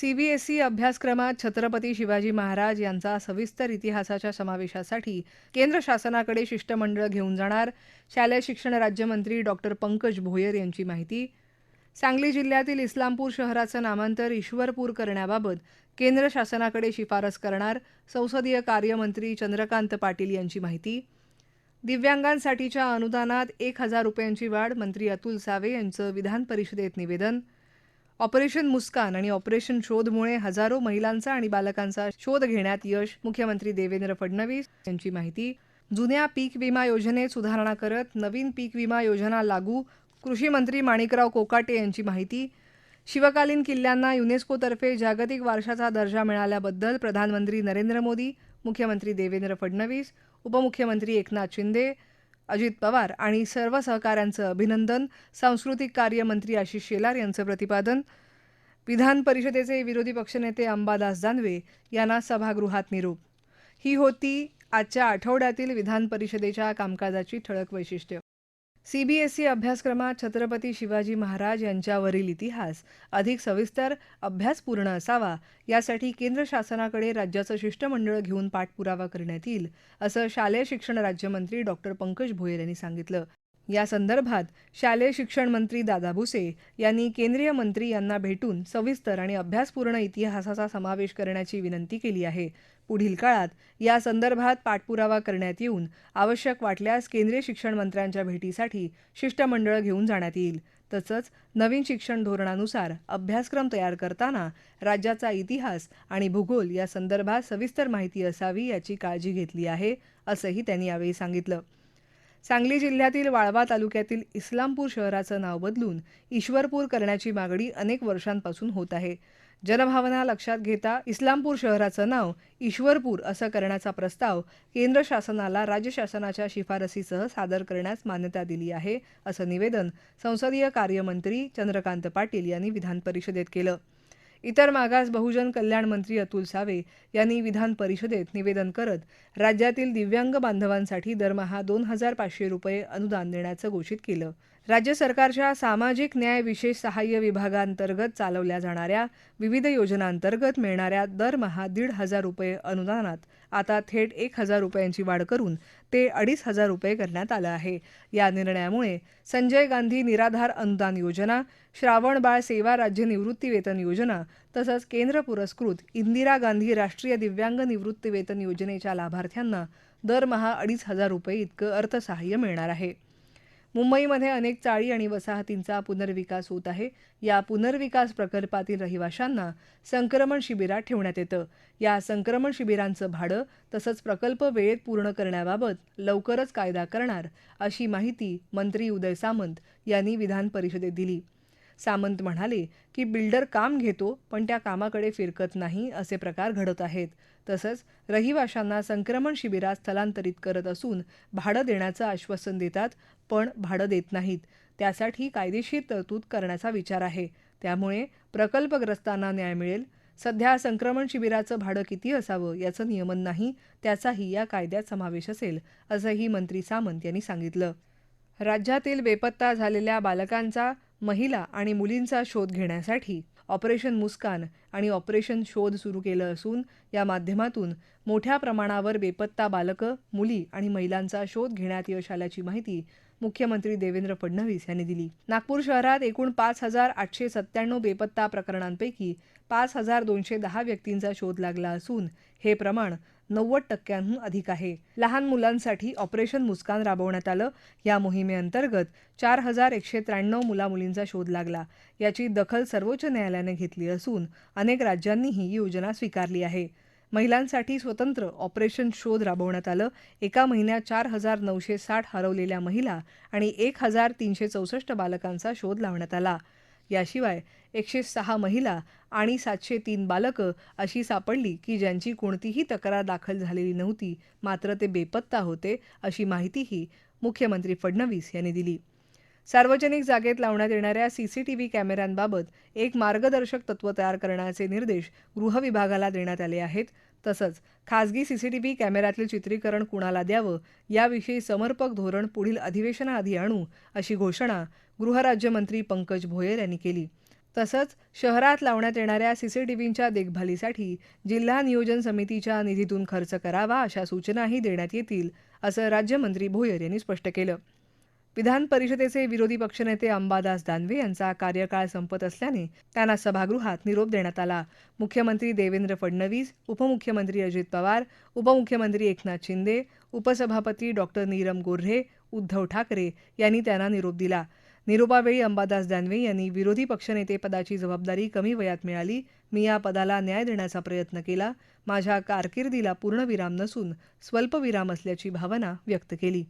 CBSE अभ्यासक्रमात छत्रपती शिवाजी महाराज यांचा सविस्तर इतिहासाच्या समावेशासाठी केंद्र शासनाकडे शिष्टमंडळ घेऊन जाणार शालेय शिक्षण राज्यमंत्री डॉक्टर पंकज भोयर यांची माहिती. सांगली जिल्ह्यातील इस्लामपूर शहराचं नामांतर ईश्वरपूर करण्याबाबत केंद्र शासनाकडे शिफारस करणार संसदीय कार्यमंत्री चंद्रकांत पाटील यांची माहिती. दिव्यांगांसाठीच्या अनुदानात एक हजार रुपयांची वाढ मंत्री अतुल सावे यांचं विधान परिषदेत निवेदन. ऑपरेशन मुस्कान आणि ऑपरेशन शोधमुळे हजारो महिलांचा आणि बालकांचा शोध घेण्यात यश मुख्यमंत्री देवेंद्र फडणवीस यांची माहिती. जुन्या पीक विमा योजनेत सुधारणा करत नवीन पीक विमा योजना लागू कृषी मंत्री माणिकराव कोकाटे यांची माहिती. शिवकालीन किल्ल्यांना युनेस्कोतर्फे जागतिक वारशाचा दर्जा मिळाल्याबद्दल प्रधानमंत्री नरेंद्र मोदी मुख्यमंत्री देवेंद्र फडणवीस उपमुख्यमंत्री एकनाथ शिंदे अजित पवार आणि सर्व सहकाऱ्यांचं अभिनंदन सांस्कृतिक कार्य मंत्री आशिष शेलार यांचं प्रतिपादन विधान परिषदेचे विरोधी पक्षनेते अंबादास दानवे यांना सभागृहात निरोप. ही होती आजच्या आठवड्यातील विधान परिषदेच्या कामकाजाची ठळक वैशिष्ट्य. सीबीएसई अभ्यासक्रमात छत्रपती शिवाजी महाराज यांच्यावरील इतिहास अधिक सविस्तर अभ्यासपूर्ण असावा यासाठी केंद्र शासनाकडे राज्याचं शिष्टमंडळ घेऊन पाठपुरावा करण्यात येईल असं शालेय शिक्षण राज्यमंत्री डॉक्टर पंकज भोयर यांनी सांगितलं. या संदर्भात शालेय शिक्षण मंत्री दादा भुसे यांनी केंद्रीय मंत्री यांना भेटून सविस्तर आणि अभ्यासपूर्ण इतिहासाचा समावेश करण्याची विनंती केली आहे. पुढील काळात या संदर्भात पाठपुरावा करण्यात येऊन आवश्यक वाटल्यास केंद्रीय शिक्षण मंत्र्यांच्या भेटीसाठी शिष्टमंडळ घेऊन जाण्यात येईल. तसंच नवीन शिक्षण धोरणानुसार अभ्यासक्रम तयार करताना राज्याचा इतिहास आणि भूगोल या संदर्भात सविस्तर माहिती असावी याची काळजी घेतली आहे असंही त्यांनी यावेळी सांगितलं. सांगली जिल्ह्यातील वाळवा तालुक्यातील इस्लामपूर शहराचं नाव बदलून ईश्वरपूर करण्याची मागणी अनेक वर्षांपासून होत आहे. जनभावना लक्षात घेता इस्लामपूर शहराचं नाव ईश्वरपूर असं करण्याचा प्रस्ताव केंद्र शासनाला राज्य शासनाच्या शिफारसीसह सादर करण्यास मान्यता दिली आहे असं निवेदन संसदीय कार्यमंत्री चंद्रकांत पाटील यांनी विधान परिषदेत केलं. इतर मागास बहुजन कल्याण मंत्री अतुल सावे यांनी विधान परिषदेत निवेदन करत राज्यातील दिव्यांग बांधवांसाठी दरमहा दोन हजार पाचशे रुपये अनुदान देण्याचं घोषित केलं. राज्य सरकारच्या सामाजिक न्याय विशेष सहाय्य विभागांतर्गत चालवल्या जाणाऱ्या विविध योजनांतर्गत मिळणाऱ्या दरमहा दीड हजार रुपये अनुदानात आता थेट एक हजार रुपयांची वाढ करून ते अडीच हजार रुपये करण्यात आलं आहे. या निर्णयामुळे संजय गांधी निराधार अनुदान योजना श्रावणबाळ सेवा राज्य निवृत्तीवेतन योजना तसंच केंद्र पुरस्कृत इंदिरा गांधी राष्ट्रीय दिव्यांग निवृत्तीवेतन योजनेच्या लाभार्थ्यांना दरमहा अडीच हजार रुपये इतकं अर्थसहाय्य मिळणार आहे. मुंबईमध्ये अनेक चाळी आणि वसाहतींचा पुनर्विकास होत आहे. या पुनर्विकास प्रकल्पातील रहिवाशांना संक्रमण शिबिरात ठेवण्यात येतं. या संक्रमण शिबिरांचं भाडं तसंच प्रकल्प वेळेत पूर्ण करण्याबाबत लवकरच कायदा करणार अशी माहिती मंत्री उदय सामंत यांनी विधान परिषदेत दिली. सामंत म्हणाले की बिल्डर काम घेतो पण त्या कामाकडे फिरकत नाही असे प्रकार घडत आहेत. तसंच रहिवाशांना संक्रमण शिबिरात स्थलांतरित करत असून भाडं देण्याचं आश्वासन देतात पण भाडं देत नाहीत. त्यासाठी कायदेशीर तरतूद करण्याचा विचार आहे. त्यामुळे प्रकल्पग्रस्तांना न्याय मिळेल. सध्या संक्रमण शिबिराचं भाडं किती असावं याचं नियमन नाही त्याचाही या कायद्यात समावेश असेल असंही मंत्री सामंत यांनी सांगितलं. राज्यातील बेपत्ता झालेल्या बालकांचा महिला आणि मुलींचा शोध घेण्यासाठी ऑपरेशन मुस्कान आणि ऑपरेशन शोध सुरू केलं असून या माध्यमातून मोठ्या प्रमाणावर बेपत्ता बालकं मुली आणि महिलांचा शोध घेण्यात यश आल्याची माहिती मुख्यमंत्री देवेंद्र फडणवीस यांनी दिली. नागपूर शहरात एकूण पाच हजार आठशे सत्त्याण्णव बेपत्ता प्रकरणांपैकी पाच हजार दोनशे दहा व्यक्तींचा शोध लागला असून हे प्रमाण नव्वद टक्क्यांहून अधिक आहे. लहान मुलांसाठी ऑपरेशन मुस्कान राबवण्यात आलं. या मोहिमेअंतर्गत चार हजार एकशे त्र्याण्णव मुलामुलींचा शोध लागला. याची दखल सर्वोच्च न्यायालयाने घेतली असून अनेक राज्यांनीही ही योजना स्वीकारली आहे. महिलांसाठी स्वतंत्र ऑपरेशन शोध राबवण्यात आलं. एका महिन्यात चार हजार नऊशे साठ हरवलेल्या महिला आणि एक हजार तीनशे चौसष्ट बालकांचा शोध लावण्यात आला. याशिवाय एकशे सहा महिला आणि सातशे तीन बालकं अशी सापडली की ज्यांची कोणतीही तक्रार दाखल झालेली नव्हती मात्र ते बेपत्ता होते अशी माहितीही मुख्यमंत्री फडणवीस यांनी दिली. सार्वजनिक जागेत लावण्यात येणाऱ्या सीसीटीव्ही कॅमेऱ्यांबाबत एक मार्गदर्शक तत्व तयार करण्याचे निर्देश गृह विभागाला देण्यात आले आहेत. तसंच खासगी सीसीटीव्ही कॅमेऱ्यातील चित्रीकरण कुणाला द्यावं याविषयी समर्पक धोरण पुढील अधिवेशनाआधी आणू अशी घोषणा गृहराज्यमंत्री पंकज भोयर यांनी केली. तसंच शहरात लावण्यात येणाऱ्या सीसीटीव्हींच्या देखभालीसाठी जिल्हा नियोजन समितीच्या निधीतून खर्च करावा अशा सूचनाही देण्यात येतील असं राज्यमंत्री भोयर यांनी स्पष्ट केलं. विधान परिषदेचे विरोधी पक्षनेते अंबादास दानवे यांचा कार्यकाळ संपत असल्याने त्यांना सभागृहात निरोप देण्यात आला. मुख्यमंत्री देवेंद्र फडणवीस उपमुख्यमंत्री अजित पवार उपमुख्यमंत्री एकनाथ शिंदे उपसभापती डॉक्टर नीरम गोऱ्हे उद्धव ठाकरे यांनी त्यांना निरोप दिला. निरोपावेळी अंबादास दानवे यांनी विरोधी पक्षनेतेपदाची जबाबदारी कमी वयात मिळाली. मी या पदाला न्याय देण्याचा प्रयत्न केला. माझ्या कारकिर्दीला पूर्णविराम नसून स्वल्पविराम असल्याची भावना व्यक्त केली.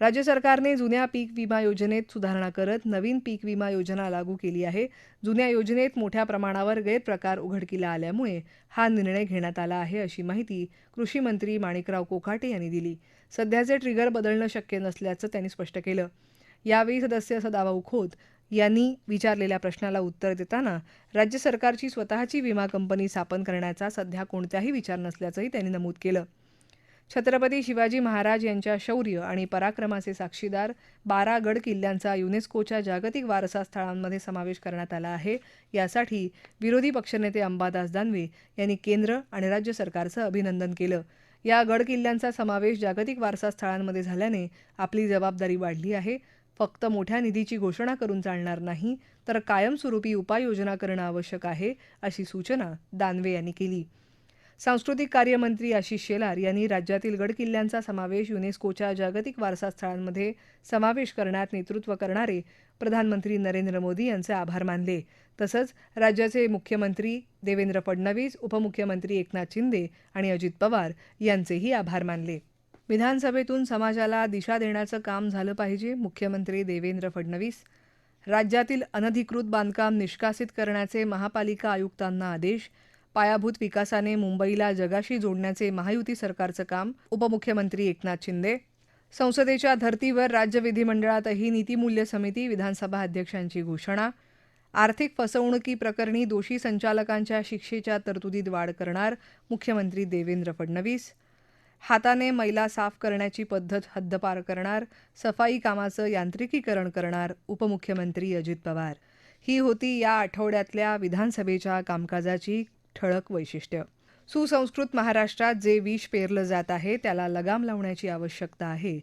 राज्य सरकारने जुन्या पीक विमा योजनेत सुधारणा करत नवीन पीक विमा योजना लागू केली आहे. जुन्या योजनेत मोठ्या प्रमाणावर गैरप्रकार उघडकीला आल्यामुळे हा निर्णय घेण्यात आला आहे अशी माहिती कृषी मंत्री माणिकराव कोकाटे यांनी दिली. सध्याचे ट्रिगर बदलणं शक्य नसल्याचं त्यांनी स्पष्ट केलं. यावेळी सदस्य सदाभाऊ खोत यांनी विचारलेल्या प्रश्नाला उत्तर देताना राज्य सरकारची स्वतःची विमा कंपनी स्थापन करण्याचा सध्या कोणताही विचार नसल्याचंही त्यांनी नमूद केलं. छत्रपती शिवाजी महाराज यांच्या शौर्य आणि पराक्रमाचे साक्षीदार बारा गड किल्ल्यांचा युनेस्कोच्या जागतिक वारसा स्थळांमध्ये समावेश करण्यात आला आहे. यासाठी विरोधी पक्षनेते अंबादास दानवे यांनी केंद्र आणि राज्य सरकारचं अभिनंदन केलं. या गड किल्ल्यांचा समावेश जागतिक वारसा स्थळांमध्ये झाल्याने आपली जबाबदारी वाढली आहे. फक्त मोठ्या निधीची घोषणा करून चालणार नाही तर कायमस्वरूपी उपाययोजना करणं आवश्यक आहे अशी सूचना दानवे यांनी केली. सांस्कृतिक कार्यमंत्री आशिष शेलार यांनी राज्यातील गडकिल्ल्यांचा समावेश युनेस्कोच्या जागतिक वारसा स्थळांमध्ये समावेश करण्यात नेतृत्व करणारे प्रधानमंत्री नरेंद्र मोदी यांचे आभार मानले. तसंच राज्याचे मुख्यमंत्री देवेंद्र फडणवीस उपमुख्यमंत्री एकनाथ शिंदे आणि अजित पवार यांचेही आभार मानले. विधानसभेतून समाजाला दिशा देण्याचं काम झालं पाहिजे मुख्यमंत्री देवेंद्र फडणवीस. राज्यातील अनधिकृत बांधकाम निष्कासित करण्याचे महापालिका आयुक्तांना आदेश. पायाभूत विकासाने मुंबईला जगाशी जोडण्याचे महायुती सरकारचं काम उपमुख्यमंत्री एकनाथ शिंदे. संसदेच्या धर्तीवर राज्य विधिमंडळातही नीतिमूल्य समिती विधानसभा अध्यक्षांची घोषणा. आर्थिक फसवणुकी प्रकरणी दोषी संचालकांच्या शिक्षेच्या तरतुदीत वाढ करणार मुख्यमंत्री देवेंद्र फडणवीस. हाताने मैला साफ करण्याची पद्धत हद्दपार करणार सफाई कामाचं यांत्रिकीकरण करणार उपमुख्यमंत्री अजित पवार. ही होती या आठवड्यातल्या विधानसभेच्या कामकाजाची ठळक वैशिष्ट्य. सुसंस्कृत महाराष्ट्रात जे विष पेरलं जात आहे त्याला लगाम लावण्याची आवश्यकता आहे.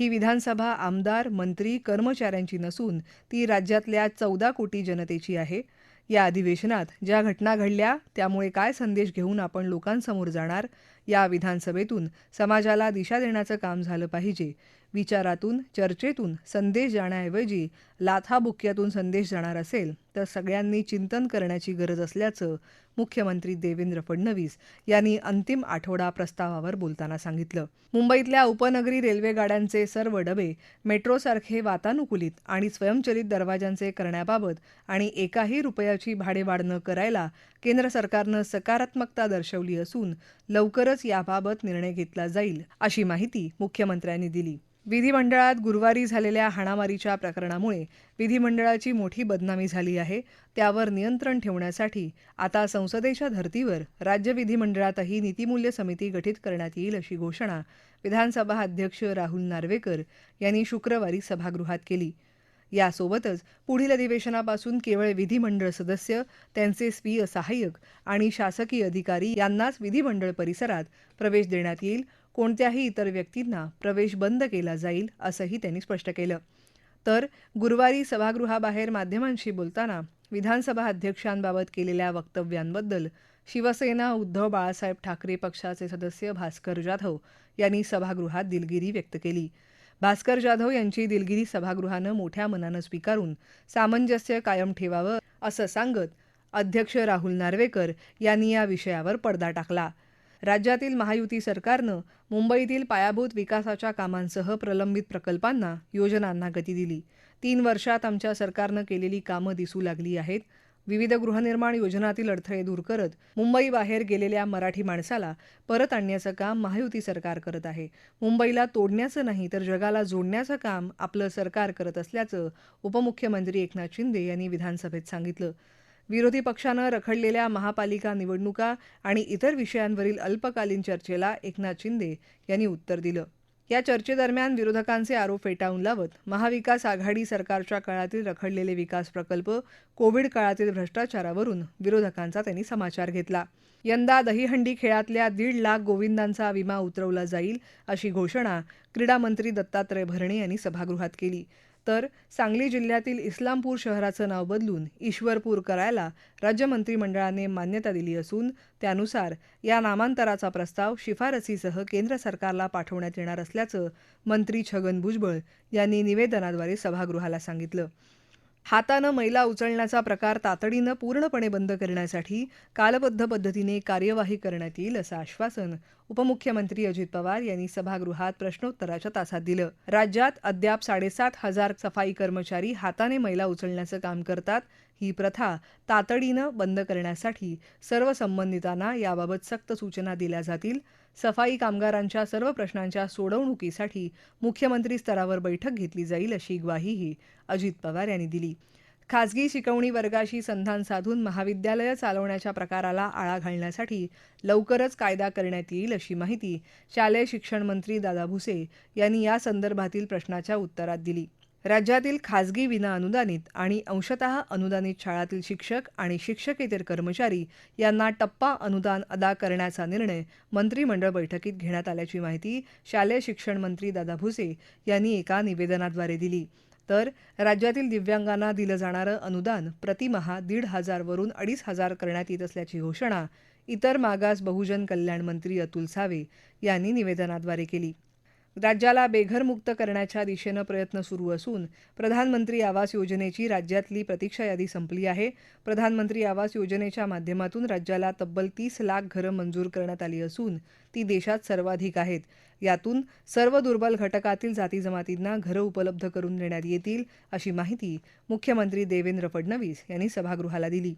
ही विधानसभा आमदार मंत्री कर्मचाऱ्यांची नसून ती राज्यातल्या चौदा कोटी जनतेची आहे. या अधिवेशनात ज्या घटना घडल्या त्यामुळे काय संदेश घेऊन आपण लोकांसमोर जाणार या विधानसभेतून समाजाला दिशा देण्याचं काम झालं पाहिजे. विचारातून चर्चेतून संदेश जाण्याऐवजी लाथाबुक्क्यातून संदेश जाणार असेल तर सगळ्यांनी चिंतन करण्याची गरज असल्याचं मुख्यमंत्री देवेंद्र फडणवीस यांनी अंतिम आठवडा प्रस्तावावर बोलताना सांगितलं. मुंबईतल्या उपनगरी रेल्वे गाड्यांचे सर्व डबे मेट्रोसारखे वातानुकूलित आणि स्वयंचलित दरवाजांचे करण्याबाबत आणि एकाही रुपयाची भाडेवाढ न करायला केंद्र सरकारनं सकारात्मकता दर्शवली असून लवकरच याबाबत निर्णय घेतला जाईल अशी माहिती मुख्यमंत्र्यांनी दिली. विधिमंडळात गुरुवारी झालेल्या हाणामारीच्या प्रकरणामुळे विधिमंडळाची मोठी बदनामी झाली आहे. त्यावर नियंत्रण ठेवण्यासाठी आता संसदेच्या धर्तीवर राज्य विधिमंडळातही नीतिमूल्य समिती गठीत करण्यात येईल अशी घोषणा विधानसभा अध्यक्ष राहुल नार्वेकर यांनी शुक्रवारी सभागृहात केली. यासोबतच पुढील अधिवेशनापासून केवळ विधिमंडळ सदस्य त्यांचे स्वीय सहाय्यक आणि शासकीय अधिकारी यांनाच विधिमंडळ परिसरात प्रवेश देण्यात येईल. कोणत्याही इतर व्यक्तींना प्रवेश बंद केला जाईल असंही त्यांनी स्पष्ट केलं. तर गुरुवारी सभागृहाबाहेर माध्यमांशी बोलताना विधानसभा अध्यक्षांबाबत केलेल्या वक्तव्यांबद्दल शिवसेना उद्धव बाळासाहेब ठाकरे पक्षाचे सदस्य भास्कर जाधव यांनी सभागृहात दिलगिरी व्यक्त केली. भास्कर जाधव यांची दिलगिरी सभागृहानं मोठ्या मनानं स्वीकारून सामंजस्य कायम ठेवावं असं सांगत अध्यक्ष राहुल नार्वेकर यांनी या विषयावर पडदा टाकला. राज्यातील महायुती सरकारनं मुंबईतील पायाभूत विकासाच्या कामांसह प्रलंबित प्रकल्पांना योजनांना गती दिली. तीन वर्षात आमच्या सरकारनं केलेली कामं दिसू लागली आहेत. विविध गृहनिर्माण योजनातील अडथळे दूर करत मुंबईबाहेर गेलेल्या मराठी माणसाला परत आणण्याचं काम महायुती सरकार करत आहे. मुंबईला तोडण्याचं नाही तर जगाला जोडण्याचं काम आपलं सरकार करत असल्याचं उपमुख्यमंत्री एकनाथ शिंदे यांनी विधानसभेत सांगितलं. विरोधी पक्षानं रखडलेल्या महापालिका निवडणुका आणि इतर विषयांवरील अल्पकालीन चर्चेला एकनाथ शिंदे यांनी उत्तर दिलं. या चर्चेदरम्यान विरोधकांचे आरोप फेटाळून लावत महाविकास आघाडी सरकारच्या काळातील रखडलेले विकास प्रकल्प कोविड काळातील भ्रष्टाचारावरून विरोधकांचा त्यांनी समाचार घेतला. यंदा दहीहंडी खेळातल्या दीड लाख गोविंदांचा विमा उतरवला जाईल अशी घोषणा क्रीडा मंत्री दत्तात्रय भरणे यांनी सभागृहात केली. तर सांगली जिल्ह्यातील इस्लामपूर शहराचं नाव बदलून ईश्वरपूर करायला राज्य मंत्रिमंडळाने मान्यता दिली असून त्यानुसार या नामांतराचा प्रस्ताव शिफारसीसह केंद्र सरकारला पाठवण्यात येणार असल्याचं मंत्री छगन भुजबळ यांनी निवेदनाद्वारे सभागृहाला सांगितलं. हातानं मैला उचलण्याचा प्रकार तातडीनं पूर्णपणे बंद करण्यासाठी कालबद्ध पद्धतीने कार्यवाही करण्यात येईल असं आश्वासन उपमुख्यमंत्री अजित पवार यांनी सभागृहात प्रश्नोत्तराच्या तासात दिलं. राज्यात अद्याप साडेसात हजार सफाई कर्मचारी हाताने मैला उचलण्याचं काम करतात. ही प्रथा तातडीनं बंद करण्यासाठी सर्व संबंधितांना याबाबत सक्त सूचना दिल्या जातील. सफाई कामगारांच्या सर्व प्रश्नांच्या सोडवणुकीसाठी मुख्यमंत्री स्तरावर बैठक घेतली जाईल अशी ग्वाहीही अजित पवार यांनी दिली. खासगी शिकवणी वर्गाशी संधान साधून महाविद्यालयं चालवण्याच्या प्रकाराला आळा घालण्यासाठी लवकरच कायदा करण्यात येईल अशी माहिती शालेय शिक्षण मंत्री दादा भुसे यांनी या संदर्भातील प्रश्नाच्या उत्तरात दिली. राज्यातील खासगी विनाअनुदानित आणि अंशतः अनुदानित शाळातील शिक्षक आणि शिक्षकेतर कर्मचारी यांना टप्पा अनुदान अदा करण्याचा निर्णय मंत्रिमंडळ बैठकीत घेण्यात आल्याची माहिती शालेय शिक्षण मंत्री दादा भुसे यांनी एका निवेदनाद्वारे दिली. तर राज्यातील दिव्यांगांना दिलं जाणारं अनुदान प्रतिमहा दीड हजारवरून अडीच हजार करण्यात येत असल्याची घोषणा इतर मागास बहुजन कल्याण मंत्री अतुल सावे यांनी निवेदनाद्वारे केली. राज्याला बेघरमुक्त करण्याच्या दिशेनं प्रयत्न सुरू असून प्रधानमंत्री आवास योजनेची राज्यातली प्रतीक्षा यादी संपली आहे. प्रधानमंत्री आवास योजनेच्या माध्यमातून राज्याला तब्बल तीस लाख घरं मंजूर करण्यात आली असून ती देशात सर्वाधिक आहेत. यातून सर्व दुर्बल घटकातील जाती जमातींना घरं उपलब्ध करून देण्यात येतील अशी माहिती मुख्यमंत्री देवेंद्र फडणवीस यांनी सभागृहाला दिली.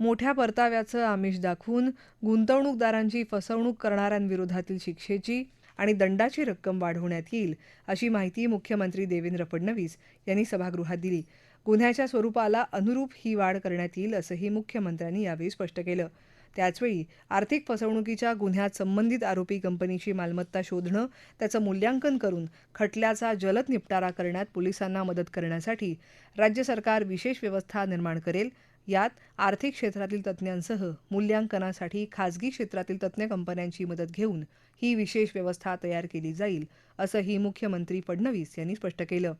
मोठ्या परताव्याचं आमिष दाखवून गुंतवणूकदारांची फसवणूक करणाऱ्यांविरोधातील शिक्षेची आणि दंडाची रक्कम वाढवण्यात येईल अशी माहिती मुख्यमंत्री देवेंद्र फडणवीस यांनी सभागृहात दिली. गुन्ह्याच्या स्वरूपाला अनुरूप ही वाढ करण्यात येईल असंही मुख्यमंत्र्यांनी यावेळी स्पष्ट केलं. त्याचवेळी आर्थिक फसवणुकीच्या गुन्ह्यात संबंधित आरोपी कंपनीची मालमत्ता शोधणं त्याचं मूल्यांकन करून खटल्याचा जलद निपटारा करण्यात पोलिसांना मदत करण्यासाठी राज्य सरकार विशेष व्यवस्था निर्माण करेल यात आर्थिक क्षेत्रातील तज्ज्ञांसह मूल्यांकनासाठी खाजगी क्षेत्रातील तज्ज्ञ कंपन्यांची मदत घेऊन ही विशेष व्यवस्था तयार केली जाईल असंही मुख्यमंत्री फडणवीस यांनी स्पष्ट केलं.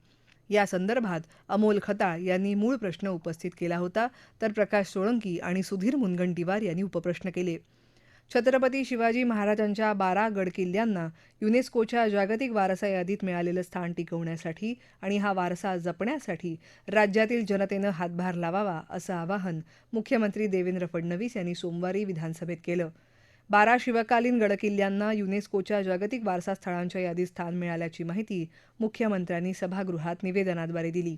या संदर्भात अमोल खताळ यांनी मूळ प्रश्न उपस्थित केला होता तर प्रकाश सोळंकी आणि सुधीर मुनगंटीवार यांनी उपप्रश्न केले. छत्रपती शिवाजी महाराजांच्या बारा गडकिल्ल्यांना युनेस्कोच्या जागतिक वारसा यादीत मिळालेलं स्थान टिकवण्यासाठी आणि हा वारसा जपण्यासाठी राज्यातील जनतेनं हातभार लावावा असं आवाहन मुख्यमंत्री देवेंद्र फडणवीस यांनी सोमवारी विधानसभेत केलं. बारा शिवकालीन गडकिल्ल्यांना युनेस्कोच्या जागतिक वारसा स्थळांच्या यादीत स्थान मिळाल्याची माहिती मुख्यमंत्र्यांनी सभागृहात निवेदनाद्वारे दिली.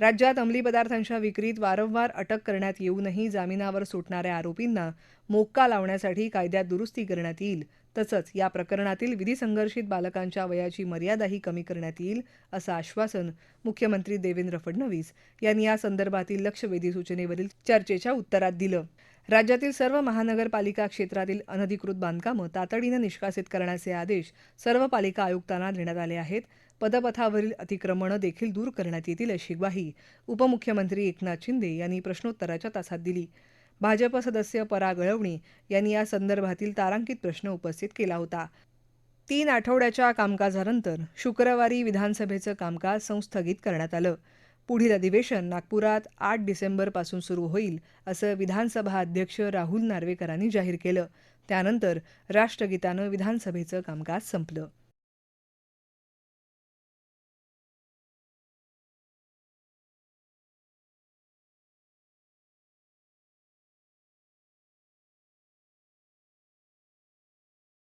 राज्यात अंमली पदार्थांच्या विक्रीत वारंवार अटक करण्यात येऊनही जामिनावर सुटणाऱ्या आरोपींना मोक्का लावण्यासाठी कायद्यात दुरुस्ती करण्यात येईल तसंच या प्रकरणातील विधिसंघर्षित बालकांच्या वयाची मर्यादाही कमी करण्यात येईल असं आश्वासन मुख्यमंत्री देवेंद्र फडणवीस यांनी या संदर्भातील लक्षवेधी सूचनेवरील चर्चेच्या उत्तरात दिलं. राज्यातील सर्व महानगरपालिका क्षेत्रातील अनधिकृत बांधकामं तातडीनं निष्कासित करण्याचे आदेश सर्व पालिका आयुक्तांना देण्यात आले आहेत. पदपथावरील अतिक्रमणं देखील दूर करण्यात येतील अशी ग्वाही उपमुख्यमंत्री एकनाथ शिंदे यांनी प्रश्नोत्तराच्या तासात दिली. भाजप सदस्य पराग अळवणी यांनी या संदर्भातील तारांकित प्रश्न उपस्थित केला होता. तीन आठवड्याच्या कामकाजानंतर शुक्रवारी विधानसभेचं कामकाज संस्थगित करण्यात आलं. पुढील अधिवेशन नागपुरात आठ डिसेंबरपासून सुरू होईल असं विधानसभा अध्यक्ष राहुल नार्वेकरांनी जाहीर केलं. त्यानंतर राष्ट्रगीतानं विधानसभेचं कामकाज संपलं.